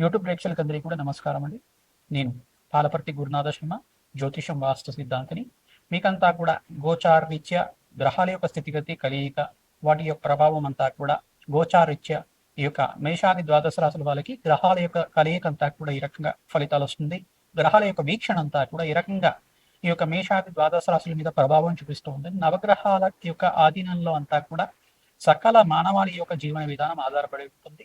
YouTube ప్రేక్షకులందరికీ కూడా నమస్కారం అండి. నేను పాలపర్తి గురునాథ శర్మ జ్యోతిషం వాస్తు సిద్ధాంతిని. మీకంతా కూడా గోచార రీత్యా గ్రహాల యొక్క స్థితిగతి కలియిక వాటి యొక్క ప్రభావం అంతా కూడా గోచార రీత్యా ఈ యొక్క మేషాది ద్వాదశ రాశుల వాళ్ళకి గ్రహాల యొక్క కలయిక అంతా కూడా ఈ రకంగా ఫలితాలు వస్తుంది. గ్రహాల యొక్క వీక్షణ అంతా కూడా ఈ రకంగా ఈ యొక్క మేషాది ద్వాదశ రాశుల మీద ప్రభావం చూపిస్తూ ఉంది. నవగ్రహాల యొక్క ఆధీనంలో అంతా కూడా సకల మానవాళి యొక్క జీవన విధానం ఆధారపడి ఉంటుంది.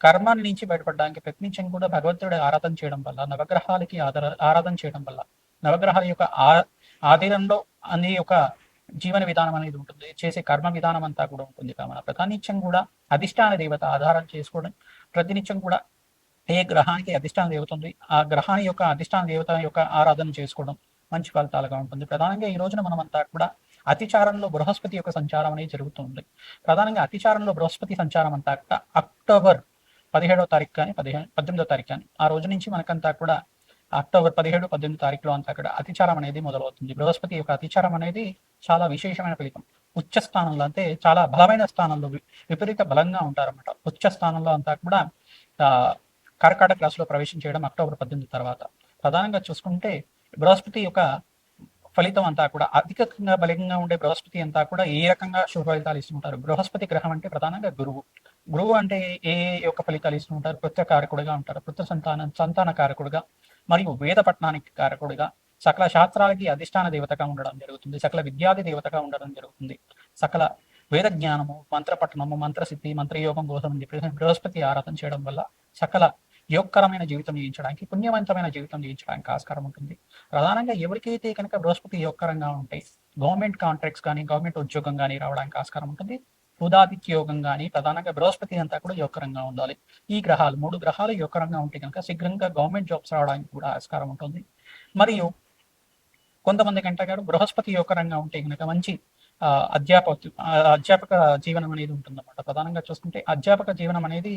కర్మ నుంచి బయటపడడానికి ప్రయత్నించని కూడా భగవంతుడి ఆరాధన చేయడం వల్ల నవగ్రహాలకి ఆధార ఆరాధన చేయడం వల్ల నవగ్రహాల యొక్క ఆ ఆధీనంలో అనే ఒక జీవన విధానం అనేది ఉంటుంది. చేసే కర్మ విధానం అంతా కూడా ఉంటుంది. కావున ప్రతినిత్యం కూడా అధిష్టాన దేవత ఆధారం చేసుకోవడం ప్రతినిత్యం కూడా ఏ గ్రహానికి అధిష్టాన దేవత ఉంది ఆ గ్రహాన్ని యొక్క అధిష్టాన దేవత యొక్క ఆరాధన చేసుకోవడం మంచి ఫలితాలుగా ఉంటుంది. ప్రధానంగా ఈ రోజున మనం అంతా కూడా అతిచారంలో బృహస్పతి యొక్క సంచారం అనేది జరుగుతుంది ప్రధానంగా అతిచారంలో బృహస్పతి సంచారం అంతా కూడా అక్టోబర్ పదిహేడవ తారీఖు కానీ పదిహేను పద్దెనిమిదో తారీఖు కానీ ఆ రోజు నుంచి మనకంతా కూడా అక్టోబర్ పదిహేడు పద్దెనిమిది తారీఖులో అంతా కూడా అతిచారం అనేది మొదలవుతుంది. బృహస్పతి యొక్క అతిచారం అనేది చాలా విశేషమైన ఫలితం. ఉచ్చ స్థానంలో అంటే చాలా బలమైన స్థానంలో విపరీత బలంగా ఉంటారన్నమాట. ఉచ్చ స్థానంలో అంతా కూడా ఆ, కర్కాటక రాశిలో ప్రవేశం చేయడం అక్టోబర్ పద్దెనిమిది తర్వాత. ప్రధానంగా చూసుకుంటే బృహస్పతి యొక్క ఫలితం అంతా కూడా అధికంగా బలంగా ఉండే బృహస్పతి అంతా కూడా ఏ రకంగా శుభ ఫలితాలు ఇస్తుంటారు? బృహస్పతి గ్రహం అంటే ప్రధానంగా గురువు. గురువు అంటే ఏ యొక్క ఫలితాలు ఇస్తూ ఉంటారు కారకుడుగా ఉంటారు. పుత్ర సంతాన సంతాన కారకుడుగా మరియు వేద పట్టణానికి కారకుడిగా సకల శాస్త్రాలకి అధిష్టాన దేవతగా ఉండడం జరుగుతుంది. సకల విద్యాది దేవతగా ఉండడం జరుగుతుంది. సకల వేద జ్ఞానము మంత్రపట్టణము మంత్రసిద్ధి మంత్రయోగం కోసం అని బృహస్పతి ఆరాధన చేయడం వల్ల సకల యోగకరమైన జీవితం జీవించడానికి పుణ్యవంతమైన జీవితం జీవించడానికి ఆస్కారం ఉంటుంది. ప్రధానంగా ఎవరికైతే కనుక బృహస్పతి యోగకరంగా ఉంటాయి గవర్నమెంట్ కాంట్రాక్ట్స్ కానీ గవర్నమెంట్ ఉద్యోగం కానీ రావడానికి ఆస్కారం ఉంటుంది. బుధాదిత్య యోగం కానీ ప్రధానంగా బృహస్పతి అంతా కూడా యోగకరంగా ఉండాలి. ఈ గ్రహాలు మూడు గ్రహాలు యోగకరంగా ఉంటే కనుక శీఘ్రంగా గవర్నమెంట్ జాబ్స్ రావడానికి కూడా ఆస్కారం ఉంటుంది. మరియు కొంతమంది కంటే గారు బృహస్పతి యోగకరంగా ఉంటే కనుక మంచి ఆ, అధ్యాపక అధ్యాపక జీవనం అనేది ఉంటుందన్నమాట. ప్రధానంగా చూసుకుంటే అధ్యాపక జీవనం అనేది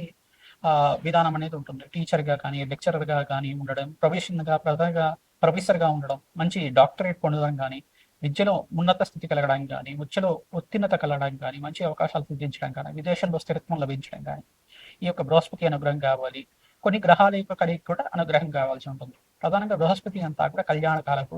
ఆ, విధానం అనేది ఉంటుంది. టీచర్గా కానీ లెక్చరర్గా కానీ ఉండడం ప్రొఫెషన్గా ప్రధానంగా ప్రొఫెసర్గా ఉండడం మంచి డాక్టరేట్ పొందడం కానీ విద్యలో ఉన్నత స్థితి కలగడానికి కానీ విద్యలో ఉత్తీర్ణత కలగడానికి కానీ మంచి అవకాశాలు సృష్టించడం కానీ విదేశంలో స్థిరత్వం లభించడం కానీ ఈ యొక్క బృహస్పతి అనుగ్రహం కావాలి. కొన్ని గ్రహాల యొక్క కలిగి కూడా అనుగ్రహం కావాల్సి ఉంటుంది. ప్రధానంగా బృహస్పతి అంతా కూడా కళ్యాణ కాలకు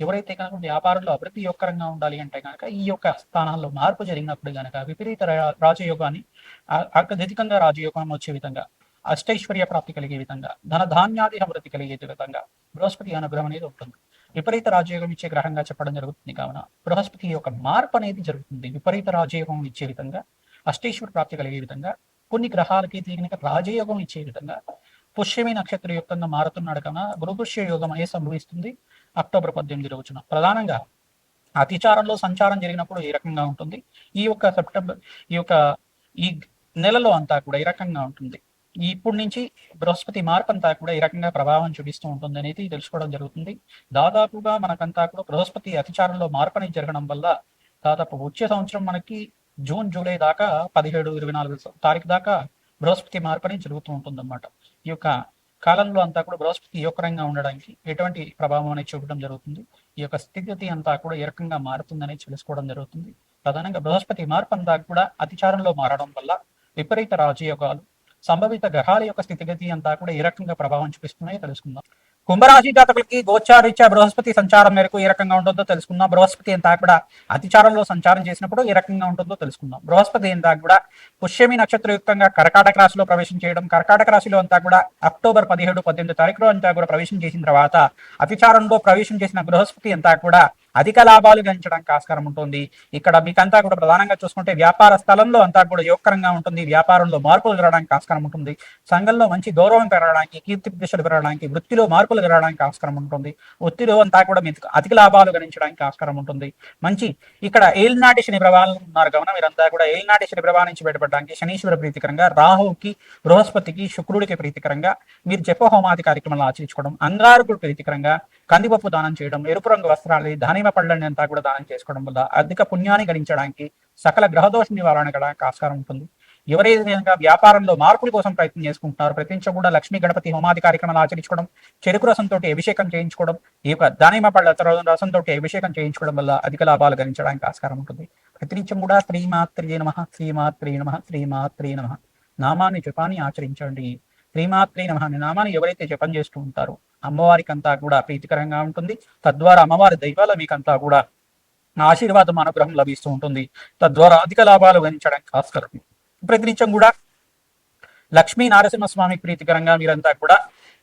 ఎవరైతే కనుక వ్యాపారంలో అభివృద్ధి యోగకరంగా ఉండాలి అంటే కనుక ఈ యొక్క స్థానాల్లో మార్పు జరిగినప్పుడు కనుక విపరీత రాజయోగాన్ని అత్యధికంగా రాజయోగం వచ్చే విధంగా అష్టైశ్వర్య ప్రాప్తి కలిగే విధంగా ధన ధాన్యాది అభివృద్ధి కలిగే విధంగా బృహస్పతి అనుగ్రహం అనేది ఉంటుంది. విపరీత రాజయోగం ఇచ్చే గ్రహంగా చెప్పడం జరుగుతుంది కావున బృహస్పతి యొక్క మార్పు అనేది జరుగుతుంది. విపరీత రాజయోగం ఇచ్చే విధంగా అష్టేశ్వర ప్రాప్తి కలిగే విధంగా కొన్ని గ్రహాలకి కనుక రాజయోగం ఇచ్చే విధంగా పుష్యమి నక్షత్ర యుక్తంగా మారుతున్నాడు కనుక గురుపుష్య యోగం అనేది సంభవిస్తుంది. అక్టోబర్ పద్దెనిమిది రోజున. ప్రధానంగా అతిచారంలో సంచారం జరిగినప్పుడు ఈ రకంగా ఉంటుంది? ఈ యొక్క సెప్టెంబర్ ఈ యొక్క ఈ నెలలో అంతా కూడా ఈ రకంగా ఉంటుంది? ఇప్పటి నుంచి బృహస్పతి మార్పు అంతా కూడా ఈ రకంగా ప్రభావం చూపిస్తూ ఉంటుంది అనేది తెలుసుకోవడం జరుగుతుంది. దాదాపుగా మనకంతా కూడా బృహస్పతి అతిచారంలో మార్పు అనేది జరగడం వల్ల దాదాపు వచ్చే సంవత్సరం మనకి జూన్ జూలై దాకా పదిహేడు ఇరవై నాలుగు తారీఖు దాకా బృహస్పతి మార్పు అనేది జరుగుతూ ఉంటుంది అన్నమాట ఈ యొక్క కాలంలో అంతా కూడా బృహస్పతి యోగకరంగా ఉండడానికి ఎటువంటి ప్రభావం అనేది చూపడం జరుగుతుంది. ఈ యొక్క స్థితిగతి అంతా కూడా ఏ రకంగా మారుతుందని తెలుసుకోవడం జరుగుతుంది. ప్రధానంగా బృహస్పతి మార్పు అంతా కూడా అతిచారంలో మారడం వల్ల విపరీత రాజయోగాలు సంభవిత గ్రహాల యొక్క స్థితిగతి అంతా కూడా ఏ రకంగా ప్రభావం చూపిస్తున్నాయో తెలుసుకుందాం. కుంభరాశి జాతకులకి గోచారీత్యా బృహస్పతి సంచారం మేరకు ఏ రకంగా ఉంటుందో తెలుసుకుందాం. బృహస్పతి అంతా కూడా అతిచారంలో సంచారం చేసినప్పుడు ఏ రకంగా ఉంటుందో తెలుసుకుందాం. బృహస్పతి అంతా కూడా పుష్యమి నక్షత్రయుక్తంగా కర్కాటక రాశిలో ప్రవేశం చేయడం కర్కాటక రాశిలో అంతా కూడా అక్టోబర్ పదిహేడు పద్దెనిమిది తారీఖులో అంతా కూడా ప్రవేశం చేసిన తర్వాత అతిచారంలో ప్రవేశం చేసిన బృహస్పతి అంతా కూడా అధిక లాభాలు గణించడానికి ఆస్కారం ఉంటుంది. ఇక్కడ మీకంతా కూడా ప్రధానంగా చూసుకుంటే వ్యాపార స్థలంలో అంతా కూడా యోగకరంగా ఉంటుంది. వ్యాపారంలో మార్పులు జరగడానికి ఆస్కారం ఉంటుంది. సంఘంలో మంచి గౌరవం పెరగడానికి కీర్తి ప్రతిష్టలు పెరగడానికి వృత్తిలో మార్పులు జరగడానికి ఆస్కారం ఉంటుంది. వృత్తిలో అంతా కూడా మీకు అధిక లాభాలు గణించడానికి ఆస్కారం ఉంటుంది. మంచి ఇక్కడ ఏలినాటి శని ప్రభావం ఉన్నారు. కావున మీరంతా కూడా ఏలినాటి శని ప్రభావం నుంచి బయటపడడానికి శనీశ్వర ప్రీతికరంగా రాహువుకి బృహస్పతికి శుక్రుడికి ప్రీతికరంగా మీరు జప హోమాది కార్యక్రమాలు ఆచరించుకోవడం అంగారకుడు ప్రీతికరంగా కందిపప్పు దానం చేయడం ఎరుపు రంగు వస్త్రాలు దానిమ పళ్ళని అంతా కూడా దానం చేసుకోవడం వల్ల అధిక పుణ్యాన్ని గణించడానికి సకల గ్రహదోష నివారణ గడానికి ఆస్కారం ఉంటుంది. ఎవరైతే విధంగా వ్యాపారంలో మార్పుల కోసం ప్రయత్నం చేసుకుంటున్నారో ప్రతి కూడా లక్ష్మీ గణపతి హోమాది కార్యక్రమాలు ఆచరించుకోవడం చెరుకు రసంతో అభిషేకం చేయించుకోవడం ఈ యొక్క దానిమ పళ్ళ రసంతో అభిషేకం చేయించుకోవడం వల్ల అధిక లాభాలు గణించడానికి ఆస్కారం ఉంటుంది. ప్రతినిత్యం కూడా శ్రీమాత్రే నమ శ్రీమాత్రే నమ శ్రీమాత్రే నమ. నామాన్ని జపాన్ని ఆచరించండి. శ్రీమాత్రే నమ అనే నామాన్ని ఎవరైతే జపం చేస్తూ ఉంటారో అమ్మవారికి అంతా కూడా ప్రీతికరంగా ఉంటుంది. తద్వారా అమ్మవారి దైవాల మీకంతా కూడా ఆశీర్వాదం అనుగ్రహం లభిస్తూ ఉంటుంది. తద్వారా అధిక లాభాలు గణించడానికి ఆస్కారం ప్రతినిత్యం కూడా లక్ష్మీ నారసింహస్వామికి ప్రీతికరంగా మీరంతా కూడా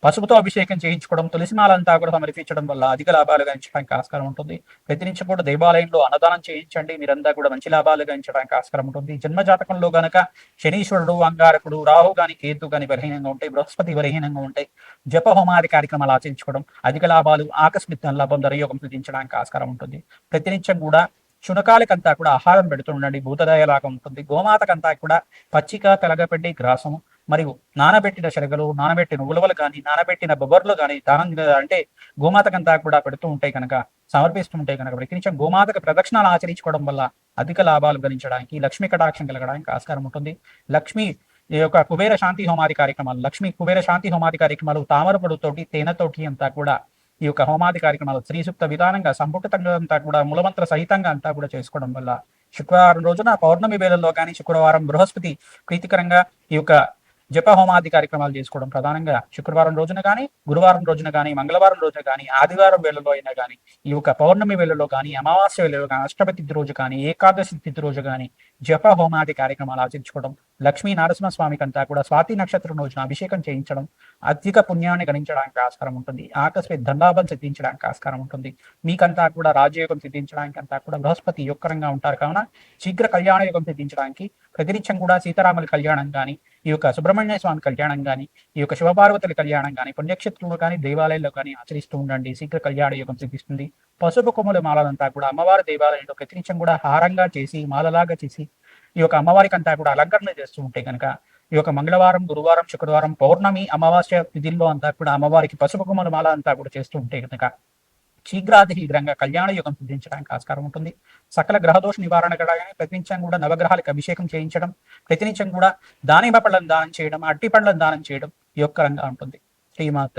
పసుపుతో అభిషేకం చేయించుకోవడం తులసిమాలంతా కూడా సమర్పించడం వల్ల అధిక లాభాలు గణించడానికి ఆస్కారం ఉంటుంది. ప్రతినిత్యం కూడా దేవాలయంలో అన్నదానం చేయించండి. మీరంతా కూడా మంచి లాభాలు గణించడానికి ఆస్కారం ఉంటుంది. జన్మ జాతకంలో గనక శనీశ్వరుడు అంగారకుడు రాహు గాని కేతు గాని బలహీనంగా ఉంటాయి బృహస్పతి బలహీనంగా ఉంటాయి జప హోమాది కార్యక్రమాలు ఆచరించుకోవడం అధిక లాభాలు ఆకస్మిక లాభం ధరయోగం సృజించడానికి ఆస్కారం ఉంటుంది. ప్రతినిత్యం కూడా శునకాలకంతా కూడా ఆహారం పెడుతుండండి భూతదయలాగా ఉంటుంది. గోమాతకంతా కూడా పచ్చిక కలగపెట్టి గ్రాసము మరియు నానబెట్టిన శనగలు నానబెట్టిన ఉలవలు కానీ నానబెట్టిన బొబ్బర్లు కానీ దానం అంటే గోమాతకంతా కూడా పెడుతూ ఉంటాయి కనుక సమర్పిస్తూ ఉంటాయి కనుక. ప్రతి గోమాతక ప్రదక్షిణాలు ఆచరించుకోవడం వల్ల అధిక లాభాలు గణించడానికి లక్ష్మీ కటాక్షం కలగడానికి ఆస్కారం ఉంటుంది. లక్ష్మి ఈ యొక్క కుబేర శాంతి హోమాది కార్యక్రమాలు లక్ష్మి కుబేర శాంతి హోమాది కార్యక్రమాలు తామరపొడుతోటి తేనెతోటి అంతా కూడా ఈ యొక్క హోమాది కార్యక్రమాలు శ్రీసూక్త విధానంగా సంపుటితంగా అంతా కూడా మూలమంత్ర సహితంగా అంతా కూడా చేసుకోవడం వల్ల శుక్రవారం రోజున పౌర్ణమి వేళల్లో కానీ శుక్రవారం బృహస్పతి ప్రీతికరంగా ఈ యొక్క జప హోమాది కార్యక్రమాలు చేసుకోవడం ప్రధానంగా శుక్రవారం రోజున కానీ గురువారం రోజున కానీ మంగళవారం రోజున కానీ ఆదివారం వేళలో అయినా కానీ ఈ యొక్క పౌర్ణమి వేళలో కానీ అమావాస్య వేళలో కానీ అష్టపతి తిథి రోజు కానీ ఏకాదశి తిథి రోజు కానీ జప హోమాది కార్యక్రమాలు ఆచరించుకోవడం లక్ష్మీ నరసింహస్వామికి అంతా కూడా స్వాతి నక్షత్రం రోజున అభిషేకం చేయించడం అధిక పుణ్యాన్ని గణించడానికి ఆస్కారం ఉంటుంది. ఆకస్మిక ధనాభం సిద్ధించడానికి ఆస్కారం ఉంటుంది. మీకంతా కూడా రాజయోగం సిద్ధించడానికి అంతా కూడా బృహస్పతి యొక్కరంగా ఉంటారు. కావున శీఘ్ర కళ్యాణ యోగం సిద్ధించడానికి ప్రతినిత్యం కూడా సీతారాముల కళ్యాణం కానీ ఈ యొక్క సుబ్రహ్మణ్య స్వామి కళ్యాణం కానీ ఈ యొక్క శివపార్వతుల కళ్యాణం కానీ పుణ్యక్షేత్రంలో కానీ దేవాలయంలో కానీ ఆచరిస్తూ ఉండండి. శీఘ్ర కళ్యాణ యోగం సిద్ధిస్తుంది. పసుపు కొమ్ముల మాలలంతా కూడా అమ్మవారి దేవాలయంలో ప్రతినిత్యం కూడా హారంగా చేసి మాలలాగా చేసి ఈ యొక్క అమ్మవారికి అంతా కూడా అలంకరణ చేస్తూ ఉంటే కనుక ఈ యొక్క మంగళవారం గురువారం శుక్రవారం పౌర్ణమి అమావాస్య విధుల్లో అంతా కూడా అమ్మవారికి పసుపు కొమ్మల మాల అంతా కూడా చేస్తూ ఉంటే కనుక శీఘ్రాతిశీఘ్రంగా కళ్యాణ యుగం సిద్ధించడానికి ఆస్కారం ఉంటుంది. సకల గ్రహదోష నివారణ కడగానే ప్రతినిత్యం కూడా నవగ్రహాలకు అభిషేకం చేయించడం ప్రతినిత్యం కూడా దానిమ్మ పళ్ళను దానం చేయడం అట్టి పళ్ళను దానం చేయడం ఈ యొక్కరంగా ఉంటుంది. శ్రీమాత